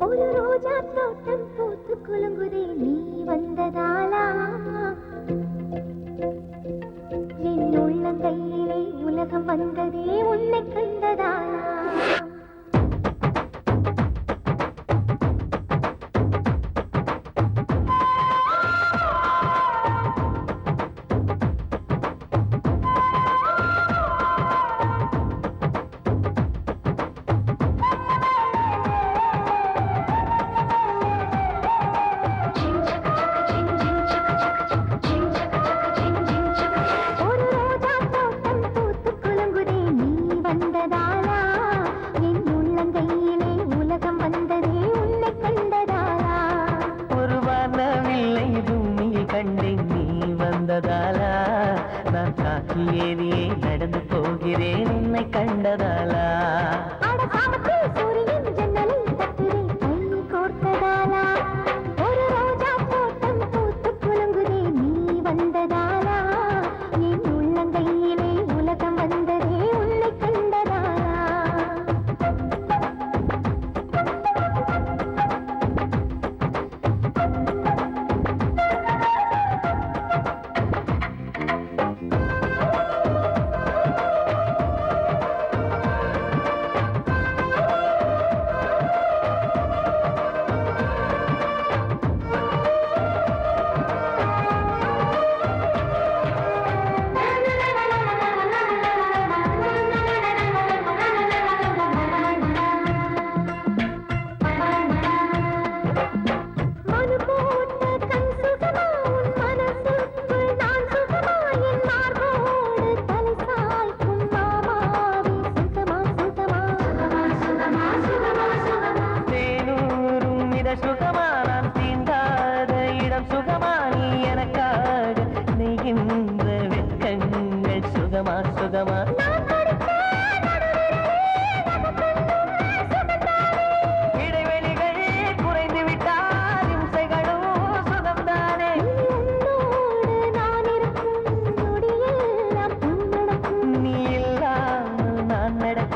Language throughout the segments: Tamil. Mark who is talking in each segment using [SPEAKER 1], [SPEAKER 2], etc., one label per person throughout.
[SPEAKER 1] ஒரு ரோஜா தோட்டம் பூத்து குலுங்குதே நீ வந்ததா?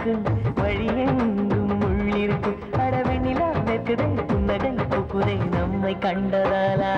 [SPEAKER 1] இருக்கும்
[SPEAKER 2] வழியெங்கும் உள்ளிருக்கும் அடவெண்ணிலா வெக்குதே புன்னகை புக்குதே நம்மை கண்டதாலா?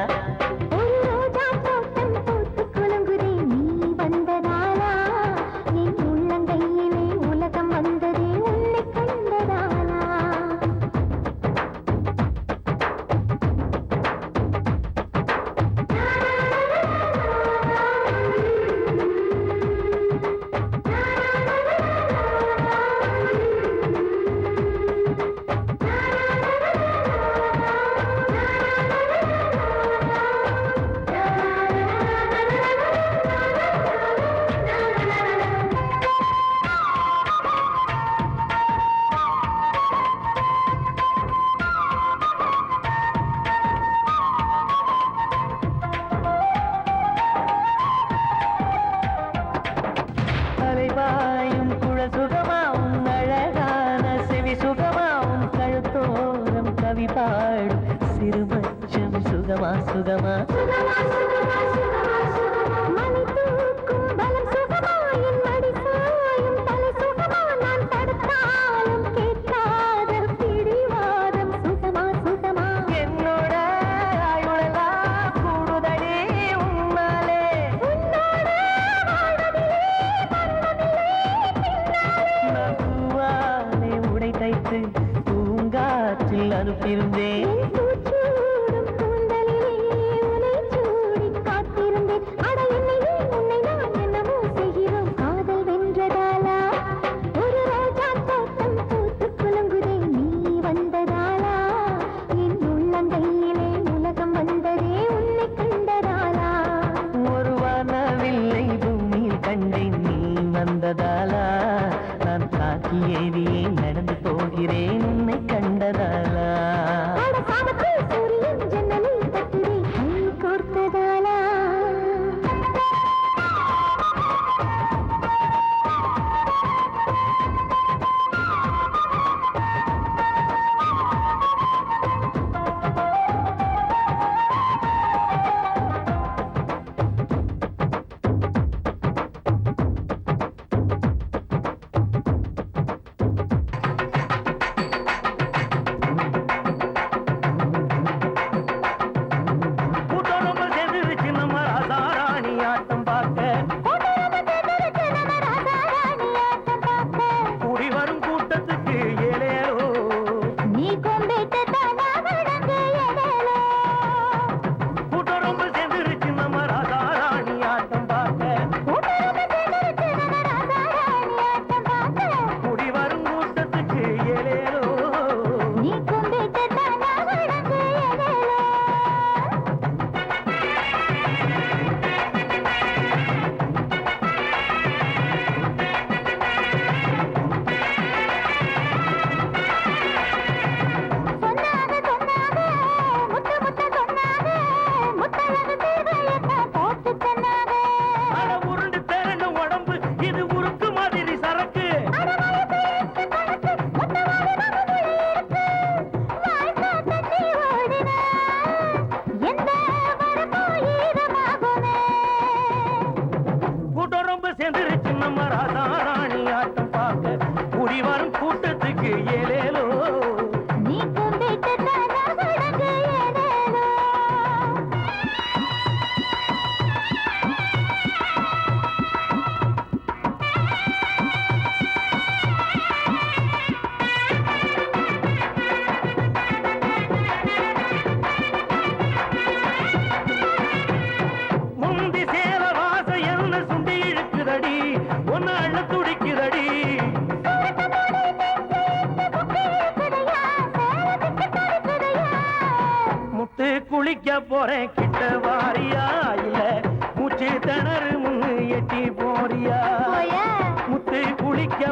[SPEAKER 1] குளிக்க போறேன் கிட்ட வாரியா? இல்ல மூச்சு திணறு முன்னு எட்டி போறியா? முத்து குளிக்க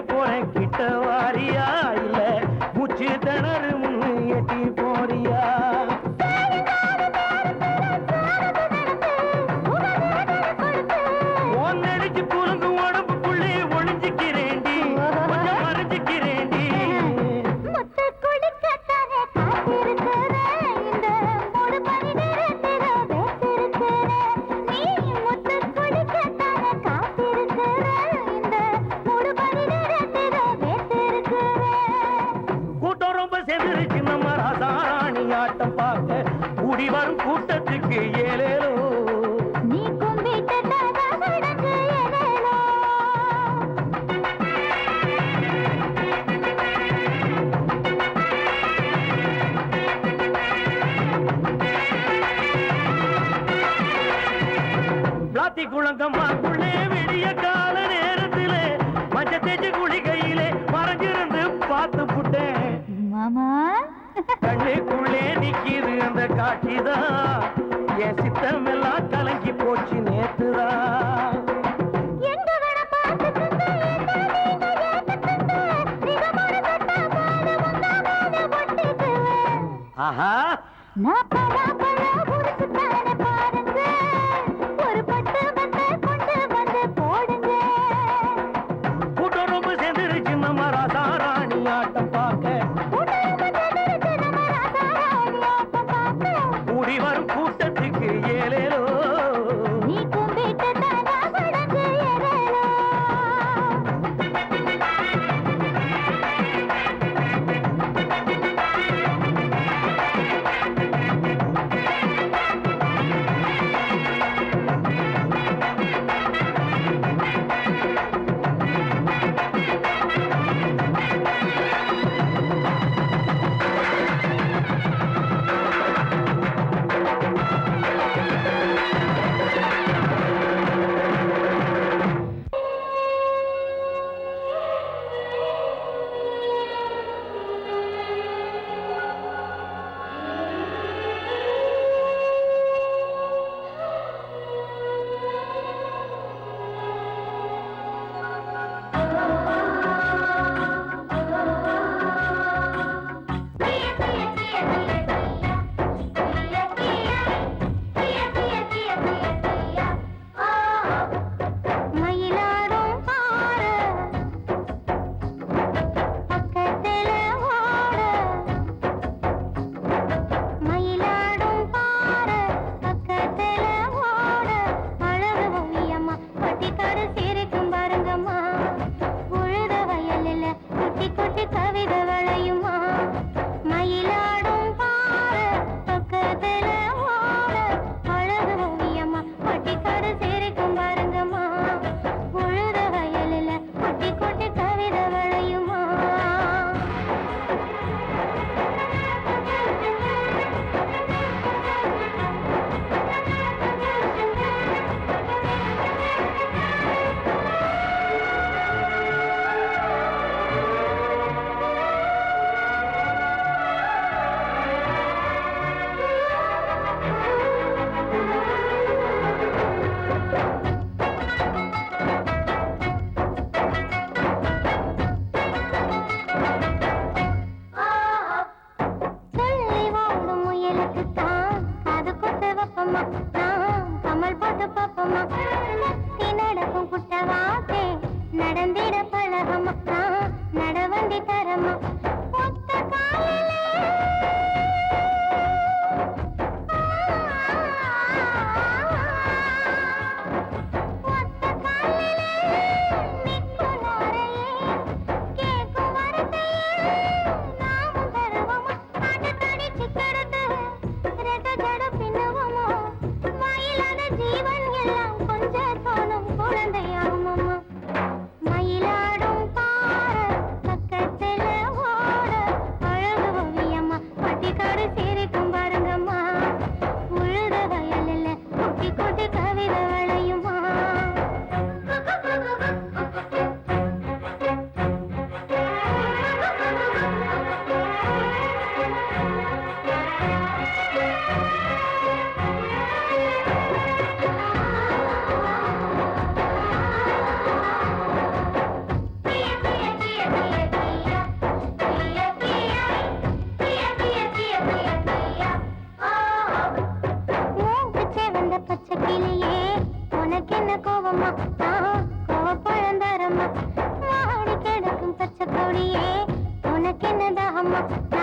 [SPEAKER 1] தேய்ச்சி குளிக்கையிலே மறைஞ்சிருந்து பார்த்து புட்டேன்.
[SPEAKER 3] மாமா.
[SPEAKER 1] கண்ணுக்குள்ளே நிக்கிது அந்த காட்சிதான். என் சித்தம் தவிர Thank you.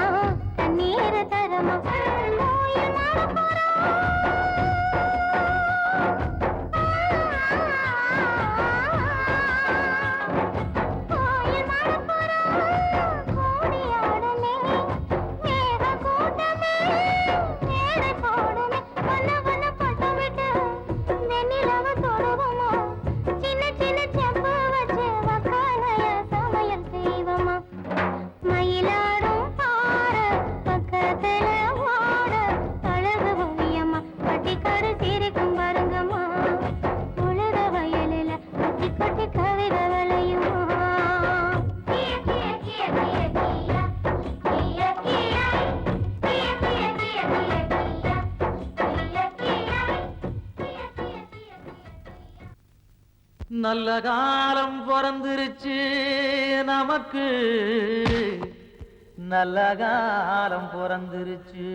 [SPEAKER 4] நல்ல காலம் பிறந்துருச்சு நமக்கு. நல்ல காலம் பிறந்துருச்சு.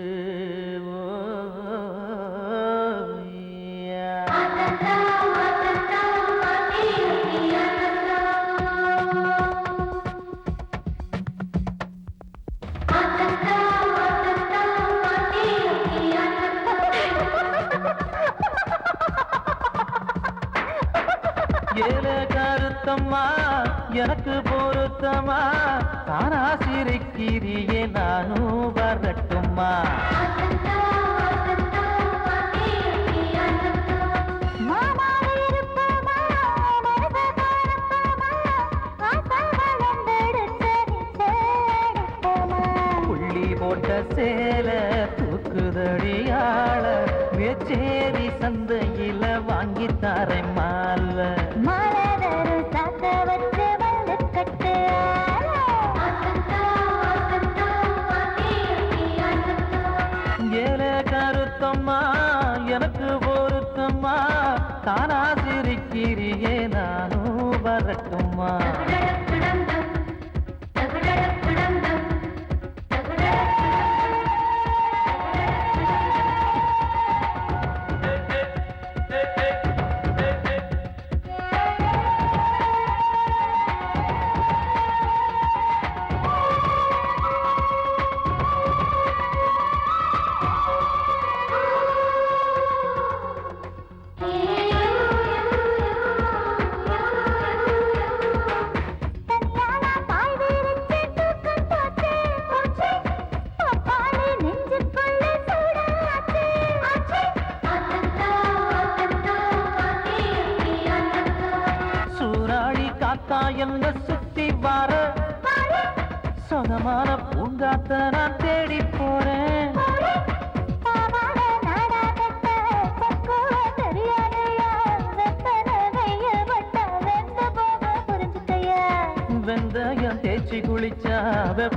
[SPEAKER 4] பொருத்தமா எனக்கு பொருத்தமா தாராசிரிக்கிறியே நானும் வரட்டுமா போட்ட சேல தூக்குதடியாள வெச்சேரி சந்தையில வாங்கி தரேன் மாலை. 哇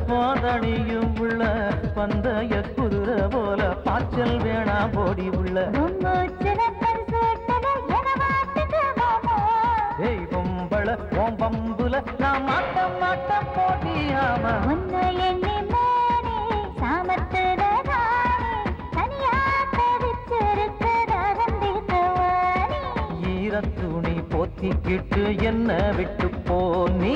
[SPEAKER 4] போதடியும் உள்ள பந்தய குதிரை போல பாய்ச்சல் வேணா போடி உள்ள. ஏய் பொம்பள ஓம் பம்புல நான் மாட்டம் மாட்டம் போட்டியாமா? போத்திக்கிட்டு என்ன விட்டு போ நீ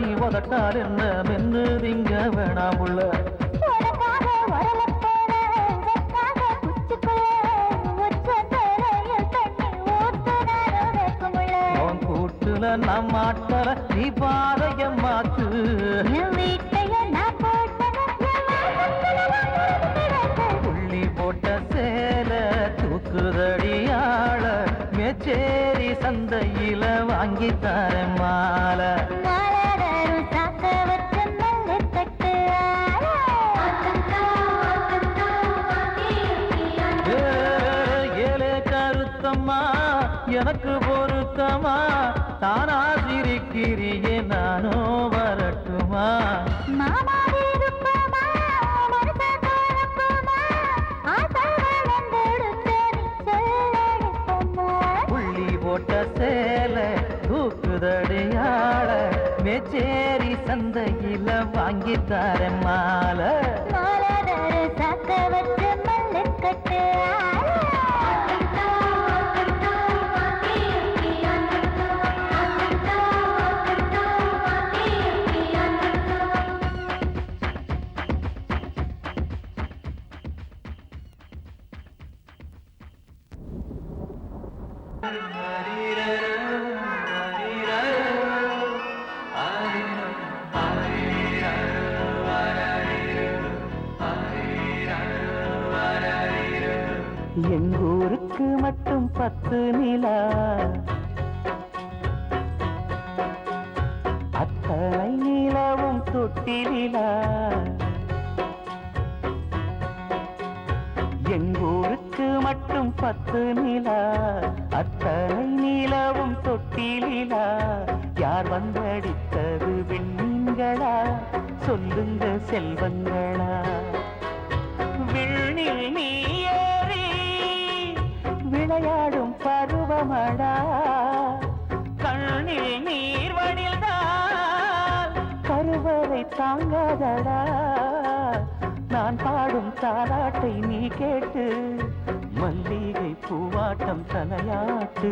[SPEAKER 4] அடி உதட்டால் என்ன மென்று திங்க வேணாம் உள்ள. நம் மாட்டல நீ பாதைய மாத்து புள்ளி போட்ட சேல தூக்குதடியாள மேச்சேரி சந்தையில வாங்கி ஏலே கருத்தம்மா எனக்கு பொருத்தமா தானா சிரிக்கிறியே நானோ வரட்டுமா? போட்ட சேல தூக்குதடியாள மேச்சேரி சந்தையில வாங்கி தரேன் மாலை.
[SPEAKER 1] மல்லிக்கட்டு
[SPEAKER 4] எங்கூருக்கு எங்கூருக்கு மட்டும் பத்து நிலா. அத்தனை நிலவும் தொட்டிலா யார் வந்தடித்தது விண்மீன்களா? சொல்லுங்க செல்வங்களா. விண்ணில் நீ ஏறி விளையாடும் பருவமடா. கண்ணில் நீர் வடில்தான் கருவறை தாங்காதடா. நான் பாடும் தாராட்டை நீ கேட்டு மல்லிகை பூவாட்டம் தலையாட்டு.